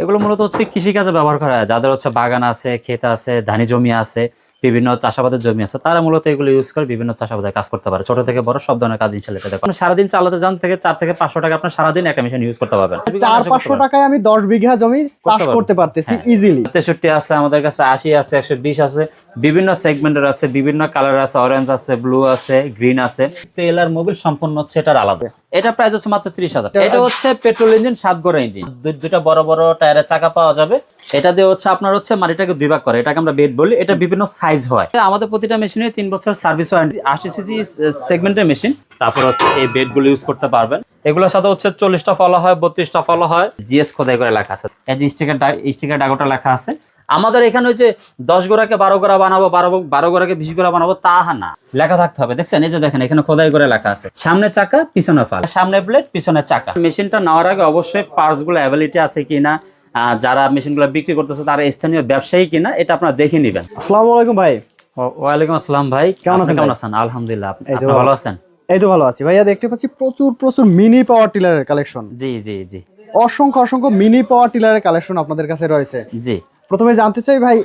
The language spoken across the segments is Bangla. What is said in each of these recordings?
এগুলো মূলত হচ্ছে কৃষিকাজে ব্যবহার করা হয়। যাদের হচ্ছে বাগান আছে, ক্ষেত আছে, ধানি জমি আছে বিভিন্ন চাষাবাদের জমি আছে তারা মূলত এগুলো ইউজ করে বিভিন্ন চাষাবাদের কাজ করতে পারে। ছোট থেকে বড় সব ধরনের কাজ ইনশাল্লাহ এটাতে করে। সারাদিন চালাতে যান থেকে চার থেকে পাঁচশো টাকা আপনার সারাদিন একটা মেশিন ইউজ করতে পারবেন। চার পাঁচশো টাকায় আমি দশ বিঘা জমি চাষ করতে পারতেছি হ্যাঁ। ইজিলি তেষট্টি আছে আমাদের কাছে আশি আছে একশো বিশ আছে। বিভিন্ন সেগমেন্টের আছে বিভিন্ন কালার আছে অরেঞ্জ আছে ব্লু আছে গ্রিন আছে। তেল আর মোবিল সম্পূর্ণ হচ্ছে এটার আলাদা। এটা প্রাইস হচ্ছে মাত্র ত্রিশ হাজার। এটা হচ্ছে পেট্রোল ইঞ্জিন সাত গড়া ইঞ্জিন দুটা বড় বড় টায়ারের চাকা পাওয়া যাবে। এটা দিয়ে হচ্ছে আপনার হচ্ছে মাটিটাকে দুই ভাগ করে। এটাকে আমরা বেড বলি। এটা বিভিন্ন সাইজ হয়। আমাদের প্রতিটা মেশিনে তিন বছর সার্ভিস ওয়ারেন্টি আশি সিসি সেগমেন্টের মেশিন তারপর হচ্ছে এই বেডগুলো ইউজ করতে পারবেন। এগুলোর সাথে হচ্ছে চল্লিশটা ফলো হয় বত্রিশটা ফলো হয়। জিএস খোদাই করে লেখা আছে। এই যে স্টিকার স্টিকার ডাগোটা লেখা আছে। আমাদের এখানে যে দশ গোড়াকে বারো গোড়া বানাবো বারো বারো গোড়াকে বিশ গোড়া বানাবো তা না। লেখা থাকতে হবে দেখছেন? এই যে দেখেন এখানে খোদাই করে লেখা আছে। সামনে চাকা পিছনে ফাল। সামনে প্লেট পিছনে চাকা। মেশিনটা নেওয়ার আগে অবশ্যই পার্টসগুলো অ্যাভেলিটি আছে কিনা আহ, যারা মেশিনগুলো বিক্রি করতেছে তারা স্থানীয় ব্যবসায়ী কিনা এটা আপনারা দেখে নেবেন। আসসালামু আলাইকুম ভাই। ওয়ালাইকুম আসসালাম ভাই। কেমন আছেন কেমন আছেন? আলহামদুলিল্লাহ আপনি ভালো। ভালো। আছেন? এই তো ভালো আছি। ভাইয়া দেখতে পাচ্ছি প্রচুর প্রচুর মিনি পাওয়ার টিলারের কালেকশন জি জি জি। অসংখ্য অসংখ্য মিনি পাওয়ার টিলারের কালেকশন আপনাদের কাছে রয়েছে। জি। প্রথমে জানতে চাই ভাই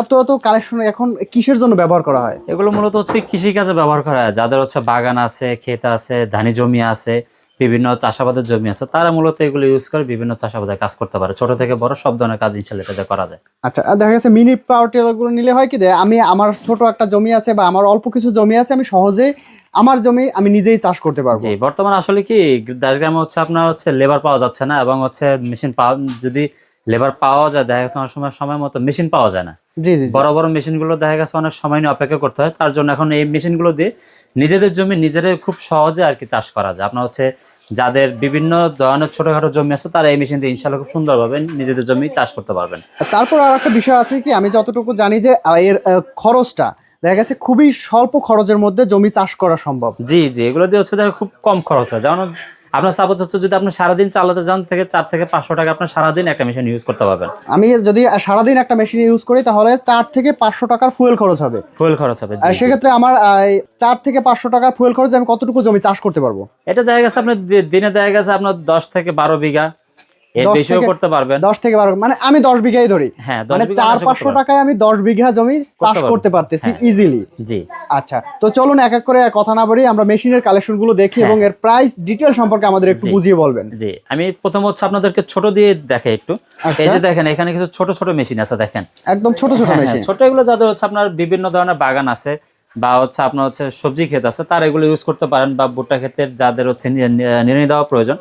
এত এত কালেকশন এখন কিসের জন্য ব্যবহার করা হয়? এগুলো মূলত হচ্ছে কৃষিকাজে ব্যবহার করা হয়। যাদের হচ্ছে বাগান আছে ক্ষেত আছে ধানি জমি আছে বিভিন্ন চাষাবাদের জমি আছে তারা মূলত এগুলো ইউজ করে বিভিন্ন চাষাবাদের কাজ করতে পারে। ছোট থেকে বড় সব ধরনের কাজ ইনশাল্লাহ এটাতে করা যায়। আচ্ছা দেখা গেছে মিনি পাওয়ার টিলারগুলো নিলে হয় কি যে আমি আমার ছোট একটা জমি আছে বা আমার অল্প কিছু জমি আছে আমি সহজেই আমার জমি আমি নিজেই চাষ করতে পারব। জি বর্তমানে আসলে কি দাসগ্রামে হচ্ছে আপনার হচ্ছে লেবার পাওয়া যাচ্ছে না এবং হচ্ছে মেশিন পাওয়া যদি লেবার পাওয়া যায় দেখা গেছে অনেক সময় সময় মতো মেশিন পাওয়া যায় না। জি জি। বড় বড় মেশিনগুলো দেখা গেছে অনেক সময় নিয়ে অপেক্ষা করতে হয়। তার জন্য এখন এই মেশিনগুলো দিয়ে নিজেদের জমি নিজেরাই খুব সহজে আর কি চাষ করা যায়। আপনার হচ্ছে যাদের বিভিন্ন ধরনের ছোটখাটো জমি আছে তারা এই মেশিন দিয়ে ইনশাল্লাহ খুব সুন্দরভাবে নিজেদের জমি চাষ করতে পারবেন। তারপর আর একটা বিষয় আছে কি আমি যতটুকু জানি যে এর খরচটা দেখা গেছে খুবই স্বল্প খরচের মধ্যে জমি চাষ করা সম্ভব। জি জি এগুলো দিয়ে হচ্ছে খুব কম খরচ হয়। যেমন আপনার সাপোজ হচ্ছে যদি আপনি সারাদিন চালাতে যান থেকে চার থেকে পাঁচশো টাকা আপনার সারাদিন একটা মেশিন ইউজ করতে পারবেন। আমি যদি সারাদিন একটা মেশিন ইউজ করি তাহলে চার থেকে পাঁচশো টাকার ফুয়েল খরচ হবে। ফুয়েল খরচ হবে। সেক্ষেত্রে আমার চার থেকে পাঁচশো টাকার ফুয়েল খরচ আমি কতটুকু জমি চাষ করতে পারব? এটা দেখা গেছে আপনার দিনে দেখা গেছে আপনার দশ থেকে বারো বিঘা। এর 10 বেশিও থেকে- করতে পারবেন। দশ থেকে বারো মানে আমি দশ বিঘাই ধরি। হ্যাঁ মানে চার পাঁচশো টাকায় আমি দশ বিঘা জমি চাষ করতে পারতেছি হ্যাঁ। ইজিলি জি। আচ্ছা তো চলুন এক এক করে কথা না বলি আমরা মেশিনের কালেকশনগুলো দেখি এবং এর প্রাইস ডিটেল সম্পর্কে আমাদের একটু বুঝিয়ে বলবেন। জি আমি প্রথম হচ্ছে আপনাদেরকে ছোট দিয়ে দেখে একটু। আচ্ছা। এই যে দেখেন এখানে কিছু ছোট ছোট মেশিন আছে দেখেন। একদম ছোট ছোট হ্যাঁ, হ্যাঁ, মেশিন। ছোট এগুলো যাদের হচ্ছে আপনার বিভিন্ন ধরনের বাগান আছে বা হচ্ছে আপনার হচ্ছে সবজি ক্ষেত আছে তারা এগুলো ইউজ করতে পারেন বা ভুট্টা ক্ষেতের যাদের হচ্ছে নির্ণয় দেওয়া প্রয়োজন।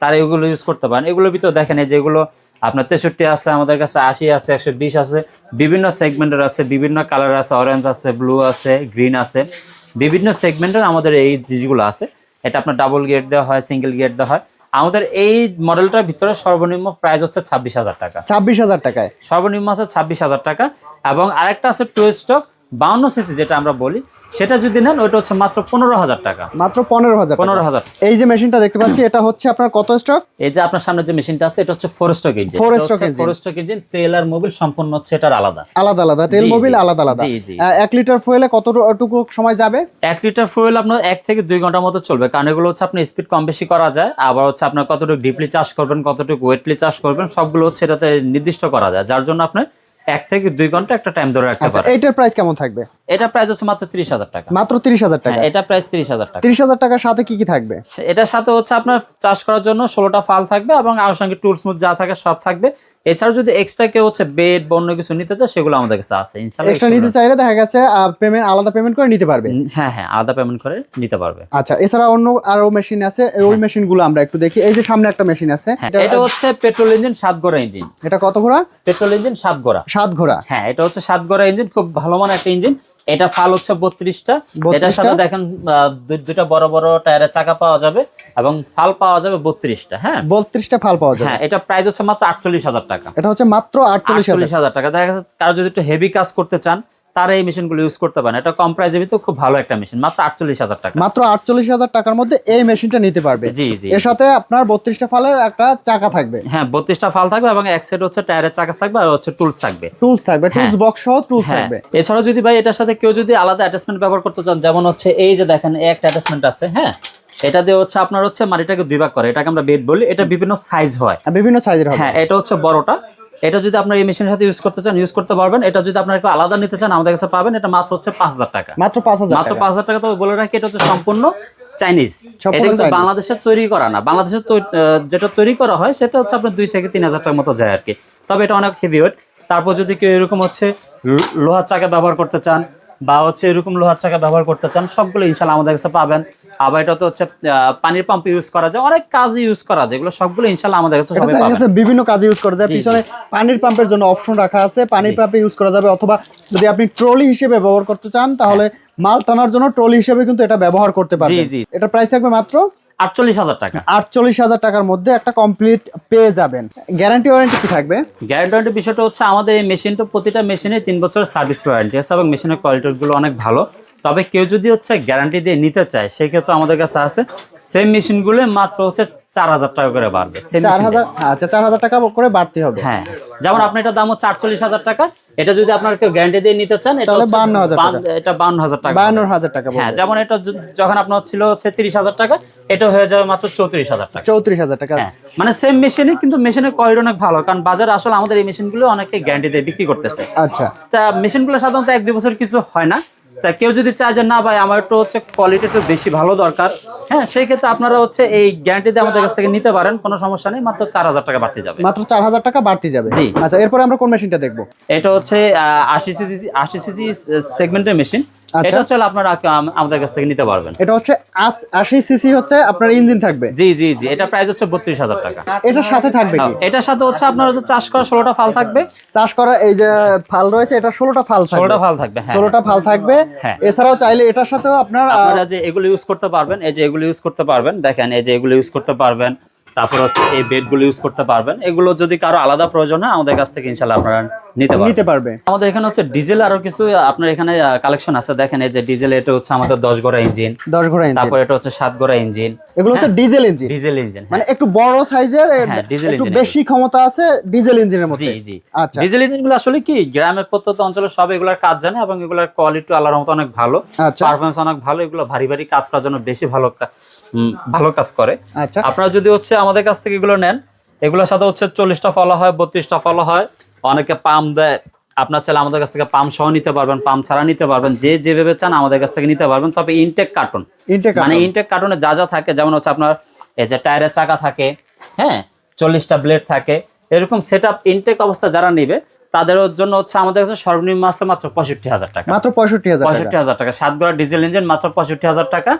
তারা এগুলো ইউজ করতে পারেন। এগুলোর ভিতরে দেখেন এই যেগুলো আপনার তেষট্টি আছে আমাদের কাছে আশি আছে একশো বিশ আছে বিভিন্ন সেগমেন্টের আছে বিভিন্ন কালার আছে অরেঞ্জ আছে ব্লু আছে গ্রিন আছে। বিভিন্ন সেগমেন্টের আমাদের এই জিনিসগুলো আছে। এটা আপনার ডাবল গেট দেওয়া হয় সিঙ্গেল গেট দেওয়া হয়। আমাদের এই মডেলটার ভিতরে সর্বনিম্ন প্রাইস হচ্ছে ছাব্বিশ হাজার টাকা। ছাব্বিশ হাজার টাকায়। সর্বনিম্ন আছে ছাব্বিশ হাজার টাকা। এবং আরেকটা আছে টু স্টক বাউন্ন সিসি যেটা আমরা বলি সেটা যদি নেন ওইটা হচ্ছে মাত্র পনেরো হাজার টাকা। মাত্র পনেরো হাজার পনেরো হাজার এই যে মেশিনটা দেখতে পাচ্ছি এটা হচ্ছে আপনার কত স্টক এই যে আপনার সামনে যে মেশিনটা আছে এটা হচ্ছে four stroke engine Four stroke engine। Four stroke engine তেল আর মোবিল সম্পূর্ণ হচ্ছে এটার আলাদা। আলাদা আলাদা তেল। মোবিল আলাদা আলাদা। এক লিটার ফুয়েলে কতটুকু সময় যাবে? এক লিটার ফুয়েল আপনার এক থেকে দুই ঘণ্টার মতো চলবে কারণ এগুলো হচ্ছে আপনার স্পিড কম বেশি করা যায় আবার হচ্ছে আপনার কতটুকু ডিপলি চাষ করবেন কতটুকু ওয়েটলি চাষ করবেন সবগুলো হচ্ছে এটাতে নির্দিষ্ট করা যায় যার জন্য আপনার এক থেকে দুই ঘণ্টা একটা টাইম ধরে রাখতে আচ্ছা পারেন এইটার প্রাইস কেমন থাকবে? এটা প্রাইস হচ্ছে মাত্র ত্রিশ হাজার টাকা। মাত্র তিরিশ হাজার টাকা? হ্যাঁ, এটা প্রাইস ত্রিশ হাজার টাকা। তিরিশ হাজার টাকার সাথে কি কি থাকবে? এটার সাথে হচ্ছে আপনার চাষ করার জন্য ষোলোটা ফাল থাকবে এবং সঙ্গে টুল স্মুথ যা থাকে সব থাকবে। এছাড়াও যদি এক্সট্রা কেউ হচ্ছে বেড বন্য কিছু নিতে চায় সেগুলো আমাদের কাছে আছে। ইনশাল্লাহ এক্সট্রা নিতে চাইলে দেখা গেছে পেমেন্ট আলাদা পেমেন্ট করে নিতে পারবে। হ্যাঁ হ্যাঁ আলাদা পেমেন্ট করে নিতে পারবে। আচ্ছা এছাড়া অন্য আরও মেশিন আছে ওই মেশিনগুলো আমরা একটু দেখি। এই যে সামনে একটা মেশিন আছে হ্যাঁ এটা- হচ্ছে পেট্রোল ইঞ্জিন সাত গোড়া ইঞ্জিন এটা কত ঘোড়া পেট্রোল ইঞ্জিন সাত গোড়া। সাত ঘোড়া হ্যাঁ এটা হচ্ছে সাত ঘোড়া ইঞ্জিন খুব ভালো মানের একটা ইঞ্জিন এটা ফাল হচ্ছে বত্রিশটা। এটার সাথে দেখেন দুটা বড় বড় টায়ারের চাকা পাওয়া যাবে এবং ফাল পাওয়া যাবে বত্রিশটা হ্যাঁ। বত্রিশটা ফাল পাওয়া যাবে। হ্যাঁ এটা প্রাইস হচ্ছে মাত্র আটচল্লিশ হাজার টাকা। এটা হচ্ছে মাত্র আটচল্লিশ হাজার। টাকা। দেখা যাচ্ছে কারও যদি একটু হেভি কাজ করতে চান তারা এই মেশিনগুলো ইউজ করতে পারেন এটা কম প্রাইজের ভিতরে খুব ভালো একটা মেশিন মাত্র আটচল্লিশ হাজার টাকা। মাত্র আটচল্লিশ হাজার টাকার মধ্যে এই মেশিনটা নিতে পারবে। জি জি। এর সাথে আপনার বত্রিশটা ফালের একটা চাকা থাকবে। হ্যাঁ বত্রিশটা ফাল থাকবে এবং এক সেট হচ্ছে টায়ারের চাকা থাকবে আর হচ্ছে টুলস থাকবে। টুলস থাকবে টুলস বক্স সহ টুলস হ্যাঁ। থাকবে। এছাড়াও যদি ভাই এটার সাথে কেউ যদি আলাদা অ্যাটাচমেন্ট ব্যবহার করতে চান যেমন হচ্ছে এই যে দেখেন একটা অ্যাটাচমেন্ট আছে হ্যাঁ? এটা দিয়ে হচ্ছে আপনার হচ্ছে মাটিটাকে দুই ভাগ করে। এটাকে আমরা বেড বলি। এটা বিভিন্ন সাইজ হয়। বিভিন্ন সাইজের হবে। হ্যাঁ এটা হচ্ছে বড়টা। এটা যদি আপনার এই মেশিনের সাথে ইউজ করতে চান ইউজ করতে পারবেন। এটা যদি আপনার একটু আলাদা নিতে চান আমাদের কাছে পাবেন। এটা মাত্র হচ্ছে পাঁচ হাজার টাকা। মাত্র পাঁচ হাজার মাত্র পাঁচ হাজার টাকা তো বলে রাখি এটা হচ্ছে সম্পূর্ণ চাইনিজ এটা কিন্তু। বাংলাদেশের তৈরি করা না। বাংলাদেশের যেটা তৈরি করা হয় সেটা হচ্ছে আপনার দুই থেকে তিন হাজার টাকার মতো যায় আর কি। তবে এটা অনেক হেভি ওয়েট তারপর যদি কেউ এরকম হচ্ছে লোহার চাকা ব্যবহার করতে চান বা হচ্ছে এরকম লোহার চাকা ব্যবহার করতে চান সবগুলো ইনশাল্লাহ আমাদের কাছে পাবেন। আবার এটা তো হচ্ছে পানির পাম্প ইউজ করা যায় অনেক কাজে ইউজ করা যায় এগুলো সবগুলো ইনশাল্লাহ আমাদের কাছে সবাই পাবেন। বিভিন্ন কাজে ইউজ করা যায়। পিছনে পানির পাম্পের জন্য অপশন রাখা আছে পানির পাম্পে ইউজ করা যাবে অথবা যদি আপনি ট্রলি হিসেবে ব্যবহার করতে চান তাহলে মাল টানার জন্য ট্রলি হিসেবে কিন্তু এটা ব্যবহার করতে পারবেন। জি। এটা প্রাইস থাকবে মাত্র আটচল্লিশ হাজার টাকা। আটচল্লিশ হাজার টাকার মধ্যে একটা কমপ্লিট পেয়ে যাবেন। গ্যারান্টি ওয়ারেন্টি কি থাকবে? গ্যারান্টি বিষয়টা হচ্ছে আমাদের এই মেশিনটা প্রতিটা মেশিনে তিন বছর সার্ভিস ওয়ারেন্টি আছে এবং মেশিনের কোয়ালিটিগুলো অনেক ভালো। তবে কেউ যদি হচ্ছে গ্যারান্টি দিয়ে নিতে চায় সেক্ষেত্রে আমাদের কাছে আছে। সেম মেশিনগুলো মাত্র হচ্ছে চার হাজার টাকা করে বাড়বে আচ্ছা চার হাজার টাকা করে বাড়তে হবে। হ্যাঁ যেমন আপনি এটার দাম হচ্ছে আটচল্লিশ হাজার টাকা এটা যদি আপনার কেউ গ্যারান্টি দিয়ে নিতে চান এটা তাহলে হচ্ছে 52,000 টাকা। বান- এটা বান্ন হাজার টাকা। বায়ান্ন হাজার টাকা হ্যাঁ যেমন এটা যখন আপনার ছিল হচ্ছে তিরিশ হাজার টাকা এটা হয়ে যাবে মাত্র চৌত্রিশ হাজার টাকা। চৌত্রিশ হাজার টাকা। হ্যাঁ মানে সেম মেশিনই কিন্তু মেশিনের কোয়ালিটি অনেক ভালো কারণ বাজারে আসলে আমাদের এই মেশিনগুলো অনেকে গ্যারান্টি দিয়ে বিক্রি করতেছে। আচ্ছা। তা মেশিনগুলো সাধারণত এক দুই বছর কিছু হয় না তা কেউ যদি চায় যে না ভাই আমার একটু হচ্ছে কোয়ালিটি একটু বেশি ভালো দরকার হ্যাঁ সেই ক্ষেত্রে আপনারা হচ্ছে এই গ্যারান্টি দিয়ে আমাদের কাছ থেকে নিতে পারেন কোনো সমস্যা নেই মাত্র চার হাজার টাকা বাড়তে যাবে মাত্র চার হাজার টাকা বাড়তি যাবে জি। আচ্ছা এরপরে আমরা কোন মেশিনটা দেখব এটা হচ্ছে আশি সিসি আশি সিসি সেগমেন্টের মেশিন। এটা হচ্ছে আপনারা আমাদের কাছ থেকে নিতে পারবেন। এটা হচ্ছে আশ- আশি সিসি হচ্ছে আপনার ইঞ্জিন থাকবে। জি জি জি এটা প্রাইস হচ্ছে বত্রিশ হাজার টাকা। এটার সাথে থাকবে কি? এটার সাথে হচ্ছে আপনার হচ্ছে চাষ করা ষোলোটা ফাল থাকবে। চাষ করা এই যে ফাল রয়েছে এটা ষোলোটা ফাল থাকবে। ষোলোটা ফাল থাকবে হ্যাঁ। ষোলোটা ফাল থাকবে। হ্যাঁ। এছাড়াও চাইলে এটার সাথেও আপনার আপনারা যে এগুলো ইউজ করতে পারবেন এই যে এগুলো ইউজ করতে পারবেন দেখেন এই যে এগুলো ইউজ করতে পারবেন তারপর হচ্ছে এই বেডগুলো ইউজ করতে পারবেন। এগুলো যদি কারও আলাদা প্রয়োজন হয় আমাদের কাছ থেকে ইনশাল্লাহ আপনারা নিতে পারবে। আমাদের এখানে হচ্ছে ডিজেল আরও কিছু আপনার এখানে কালেকশন আছে দেখেন এই যে ডিজেল এটা হচ্ছে আমাদের দশ গড়া ইঞ্জিন। দশ ঘোড়া ইঞ্জিন। তারপর এটা হচ্ছে সাত গড়া ইঞ্জিন। এগুলো হচ্ছে ডিজেল ইঞ্জিন। ডিজেল ইঞ্জিন মানে একটু বড় সাইজের হ্যাঁ, ডিজেল একটু ইঞ্জিন বেশি ক্ষমতা আছে ডিজেল ইঞ্জিনের মধ্যে। জি জি। আচ্ছা। ডিজেল ইঞ্জিনগুলো আসলে কি গ্রামের প্রত্যন্ত অঞ্চলে সব এগুলোর কাজ জানে এবং এগুলোর কোয়ালিটি আল্লাহর মতো অনেক ভালো। আচ্ছা। পারফরমেন্স অনেক ভালো এগুলো ভারী ভারী কাজ করার জন্য বেশি ভালো ভালো কাজ করে। আচ্ছা। আপনারা যদি হচ্ছে আমাদের কাছ থেকে এগুলো নেন এগুলোর সাথে হচ্ছে চল্লিশটা ফলা হয় বত্রিশটা ফলা হয়। অনেকে পাম দেয় আপনার চাইলে আমাদের কাছ থেকে পাম সহ নিতে পারবেন পাম ছাড়া নিতে পারবেন যে যেভাবে চান আমাদের কাছ থেকে নিতে পারবেন তবে ইনটেক কার্টন মানে ইনটেক কার্টনে যা যা থাকে যেমন হচ্ছে আপনার এই যে টায়ারের চাকা থাকে হ্যাঁ চল্লিশটা ব্লেড থাকে এরকম সেট আপ ইনটেক অবস্থা যারা নিবে তাদের জন্য হচ্ছে আমাদের কাছে সর্বনিম্ন আছে মাত্র পঁয়ষট্টি হাজার টাকা। মাত্র পঁয়ষট্টি হাজার টাকা। পঁয়ষট্টি হাজার টাকা। সাত গোড়া ডিজেল ইঞ্জিন মাত্র পঁয়ষট্টি হাজার টাকা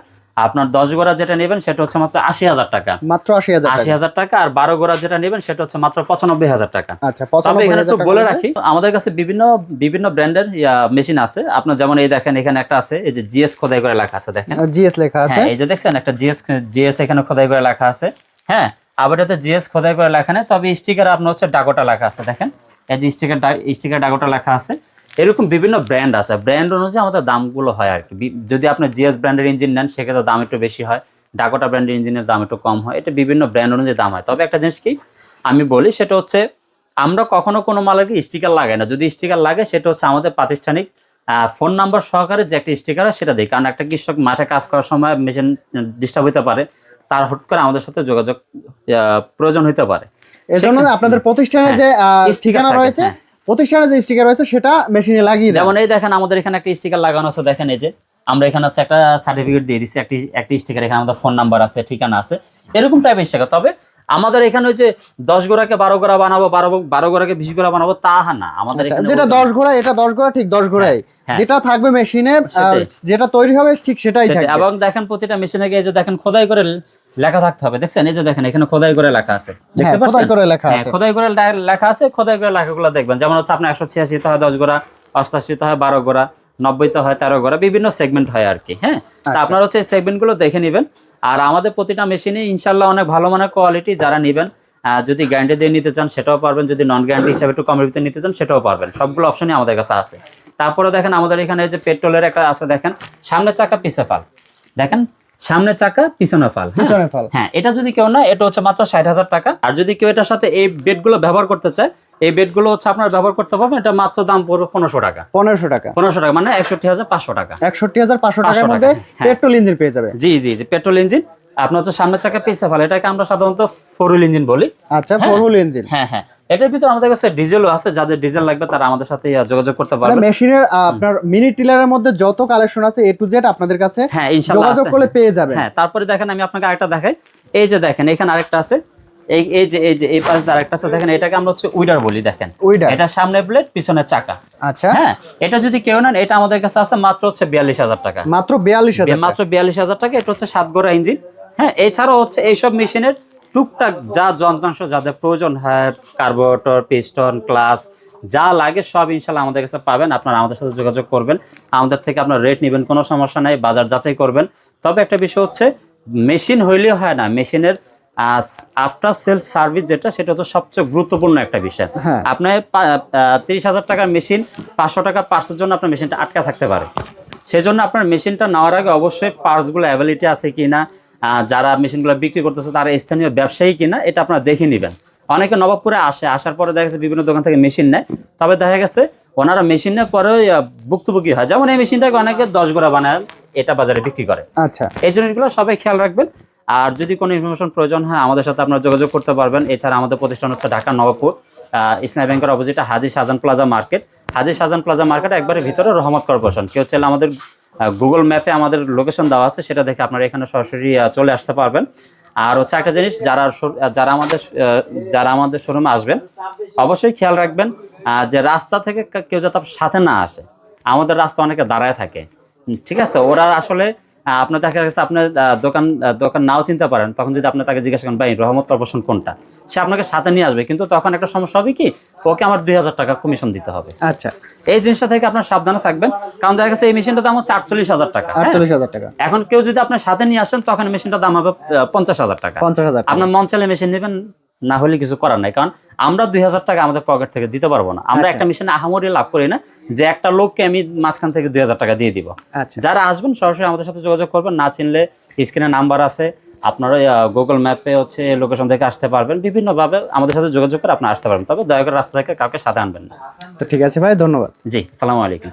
আপনার দশ গোড়া যেটা নেবেন সেটা হচ্ছে মাত্র আশি হাজার টাকা। মাত্র আশি হাজার আশি টাকা। হাজার টাকা আর বারো গোড়া যেটা নেবেন সেটা হচ্ছে মাত্র পঁচানব্বই হাজার টাকা। আচ্ছা তবে এখানে একটু বলে রাখি আমাদের কাছে বিভিন্ন বিভিন্ন ব্র্যান্ডের মেশিন আছে। আপনার যেমন এই দেখেন এখানে একটা আছে এই যে জিএস খোদাই করে লেখা আছে দেখেন। জিএস লেখা আছে। হ্যাঁ এই যে দেখছেন একটা জিএস জিএস এখানে খোদাই করে লেখা আছে। হ্যাঁ আবার এটাতে জিএস খোদাই করে লেখা নেই তবে স্টিকার আপনার হচ্ছে ডাকোটা লেখা আছে দেখেন। এই যে স্টিকার স্টিকার ডাকোটা লেখা আছে। এরকম বিভিন্ন ব্র্যান্ড আছে। ব্র্যান্ড অনুযায়ী আমাদের দামগুলো হয় আর কি যদি আপনি জিএস ব্র্যান্ডের ইঞ্জিন নেন সেক্ষেত্রে দাম একটু বেশি হয়। ডাকোটা ব্র্যান্ডের ইঞ্জিনের দাম একটু কম হয়। এটা বিভিন্ন ব্র্যান্ড অনুযায়ী দাম হয়। তবে একটা জিনিস কি আমি বলি সেটা হচ্ছে আমরা কখনো কোনো মালের স্টিকার লাগাই না। যদি স্টিকার লাগে সেটা হচ্ছে আমাদের প্রাতিষ্ঠানিক ফোন নাম্বার সহকারে যে একটা স্টিকার হয় সেটা দিই। কারণ একটা কৃষক মাঠে কাজ করার সময় মেশিন ডিস্টার্ব হতে পারে। তার হুট করে আমাদের সাথে যোগাযোগ প্রয়োজন হতে পারে। এজন্য আপনাদের প্রতিষ্ঠানে যে হ্যাঁ, ঠিকানা রয়েছে হ্যাঁ। প্রতিষ্ঠানে যে স্টিকার রয়েছে সেটা মেশিনে লাগিয়ে যেমন এই দেখেন আমাদের এখানে একটা স্টিকার লাগানো আছে দেখেন এই যে আমরা এখানে আছে একটা সার্টিফিকেট দিয়ে দিচ্ছি একটি একটি স্টিকার এখানে আমাদের ফোন নাম্বার আছে ঠিকানা আছে এরকম টাইপের স্টিকার তবে আমাদের এখানে ওই যে দশ গোড়াকে বারো গোড়া বানাবো বারো বারো গোড়াকে বিশ গোড়া বানাবো তা না আমাদের আচ্ছা, যেটা দশ গোড়া এটা দশ গোড়া ঠিক দশ হ্যাঁ। যেটা থাকবে মেশিনে যেটা তৈরি হবে ঠিক সেটাই। থাকবে। এবং দেখেন প্রতিটা মেশিনে গিয়ে যে দেখেন খোদাই করে লেখা থাকতে হবে। দেখছেন? এই যে দেখেন এখানে খোদাই করে লেখা আছে। দেখতে হ্যাঁ, খোদাই পাচ্ছেন? করে লেখা হ্যাঁ, আছে। খোদাই করে লেখা আছে খোদাই করে লেখাগুলো দেখবেন। যেমন হচ্ছে আপনার একশো ছিয়াশিতে হয় দশ গোড়া অষ্টাশিতে হয় বারো গোড়া নব্বইতে হয় তেরো গোড়া বিভিন্ন সেগমেন্ট হয় আর কি হ্যাঁ? তা আচ্ছা। আপনারা হচ্ছে সেগমেন্টগুলো দেখে নেবেন। আর আমাদের প্রতিটা মেশিনে ইনশাল্লাহ অনেক ভালো মানের কোয়ালিটি যারা নেবেন যদি গ্যারান্টি দিয়ে নিতে চান সেটাও পারবেন। যদি নন গ্যারান্টি হিসাবে একটু কমের ভিতরে নিতে চান সেটাও পারবেন। সবগুলো অপশনই আমাদের কাছে আছে। তারপরে দেখেন আমাদের এখানে যে পেট্রোলের একটা আছে দেখেন সামনে চাকা পিছে ফাল। দেখেন সামনে চাকা পিছনে ফাল হ্যাঁ? পিছনে ফাল। হ্যাঁ এটা যদি কেউ না এটা হচ্ছে মাত্র ষাট হাজার টাকা। আর যদি কেউ এটার সাথে এই বেডগুলো ব্যবহার করতে চায় এই বেডগুলো হচ্ছে আপনার ব্যবহার করতে পারবেন এটা মাত্র দাম পড়বে পনেরোশো টাকা। পনেরোশো টাকা। পনেরোশো টাকা মানে একষট্টি হাজার পাঁচশো টাকা। একষট্টি হাজার পাঁচশো টাকার টাকা, মধ্যে হ্যাঁ। পেট্রোল ইঞ্জিন পেয়ে যাবে। জি জি জি পেট্রোল ইঞ্জিন আপনার হচ্ছে সামনের চাকা পিছে ফেলে এটাকে আমরা সাধারণত ফোর হুইল ইঞ্জিন বলি। আচ্ছা ফোর হুইল ইঞ্জিন। হ্যাঁ হ্যাঁ। এটার ভিতরে আমাদের কাছে ডিজেলও আছে যাদের ডিজেল লাগবে তারা আমাদের সাথে যোগাযোগ করতে পারবে। মেশিনের আপনার মিনি টিলারের মধ্যে যত কালেকশন আছে এ টু জেড আপনাদের কাছে হ্যাঁ ইনশাল্লাহ যোগাযোগ করলে পেয়ে যাবেন। হ্যাঁ তারপরে দেখেন আমি আপনাকে আরেকটা দেখাই। এই যে দেখেন এখানে আরেকটা আছে। এই এই যে এই যে এই পাশে আরেকটা আছে। দেখেন এটাকে আমরা হচ্ছে উইডার বলি দেখেন। উইডার। এটা সামনে প্লেট পিছনে চাকা। আচ্ছা। হ্যাঁ এটা যদি কেউ নেন এটা আমাদের কাছে আছে মাত্র হচ্ছে বিয়াল্লিশ হাজার টাকা। মাত্র বিয়াল্লিশ হাজার মাত্র বিয়াল্লিশ হাজার টাকা এটা হচ্ছে সাত গোড়া ইঞ্জিন। হ্যাঁ এছাড়াও হচ্ছে এইসব মেশিনের টুকটাক যা যন্ত্রাংশ যাদের প্রয়োজন হয় কার্বোরেটর পিস্টন ক্লাস যা লাগে সব ইনশাল্লাহ আমাদের কাছে পাবেন। আপনারা আমাদের সাথে যোগাযোগ করবেন। আমাদের থেকে আপনার রেট নেবেন কোনো সমস্যা নাই বাজার যাচাই করবেন। তবে একটা বিষয় হচ্ছে মেশিন হইলেও হয় না মেশিনের আফটার সেল সার্ভিস যেটা সেটা হচ্ছে সবচেয়ে গুরুত্বপূর্ণ একটা বিষয়। হ্যাঁ। আপনার তিরিশ হাজার টাকার মেশিন পাঁচশো টাকা পার্সের জন্য আপনার মেশিনটা আটকা থাকতে পারে। সেজন্য আপনার মেশিনটা নেওয়ার আগে অবশ্যই পার্টসগুলো অ্যাভেলিটি আছে কিনা আহ, যারা মেশিনগুলো বিক্রি করতেছে তারা স্থানীয় ব্যবসায়ী কিনা এটা আপনারা দেখে নেবেন। অনেকে নবাবপুরে আসে আসার পরে দেখা গেছে বিভিন্ন দোকান থেকে মেশিন নেয়। তবে দেখা গেছে ওনারা মেশিন নেওয়ার পরে ভুক্তভোগী হয়। যেমন এই মেশিনটাকে অনেকে দশ গোড়া বানায় এটা বাজারে বিক্রি করে। আচ্ছা। এই জিনিসগুলো সবাই খেয়াল রাখবেন। আর যদি কোনো ইনফরমেশন প্রয়োজন হয় আমাদের সাথে আপনারা যোগাযোগ করতে পারবেন। এছাড়া আমাদের প্রতিষ্ঠান হচ্ছে ঢাকা নবাবপুর ইসলাম ব্যাংকের অপোজিটে Haji Shahjahan plaza market. Haji Shahjahan plaza market একবারে ভিতরে রহমত কর্পোরেশন। কেউ চাইলে আমাদের গুগল ম্যাপে আমাদের লোকেশন দেওয়া আছে, সেটা দেখে আপনারা এখানে সরাসরি চলে আসতে পারবেন। আর হচ্ছে একটা জিনিস, যারা যারা আমাদের যারা আমাদের শোরুমে আসবেন, অবশ্যই খেয়াল রাখবেন যে রাস্তা থেকে কেউ যাতে সাথে না আসে, আমাদের রাস্তা অনেকে দাঁড়ায় থাকে। ঠিক আছে? ওরা আসলে আপনার দেখা গেছে আপনার দোকান দোকান নাও চিনতে পারেন তখন যদি আপনি তাকে জিজ্ঞাসা করেন ভাই রহমত কর্পোরেশন কোনটা? সে আপনাকে সাথে নিয়ে আসবে কিন্তু তখন একটা সমস্যা হবে কি ওকে আমার দুই হাজার টাকা কমিশন দিতে হবে। আচ্ছা। এই জিনিসটা থেকে আপনার সাবধানে থাকবেন কারণ দেখা গেছে এই মেশিনটার দাম হচ্ছে আটচল্লিশ হাজার টাকা হ্যাঁ? আটচল্লিশ হাজার টাকা। এখন কেউ যদি আপনার সাথে নিয়ে আসেন তখন মেশিনটার দাম হবে পঞ্চাশ হাজার টাকা। পঞ্চাশ হাজার আপনার মন চাইলে মেশিন নেবেন না হলে কিছু করার নাই। কারণ আমরা দুই হাজার টাকা আমাদের পকেট থেকে দিতে পারব না। আমরা আচ্ছা। একটা মেশিনে আহামরি লাভ করি না যে একটা লোককে আমি মাঝখান থেকে দুই হাজার টাকা দিয়ে দিব। আচ্ছা। যারা আসবেন সরাসরি আমাদের সাথে যোগাযোগ করবেন না চিনলে স্ক্রিনে নাম্বার আছে। আপনারা গুগল ম্যাপে হচ্ছে লোকেশন থেকে আসতে পারবেন। বিভিন্নভাবে আমাদের সাথে যোগাযোগ করে আপনারা আসতে পারবেন। তবে দয়া করে রাস্তা থেকে কাউকে সাথে আনবেন না। তো ঠিক আছে ভাই ধন্যবাদ। জি আসসালামু আলাইকুম।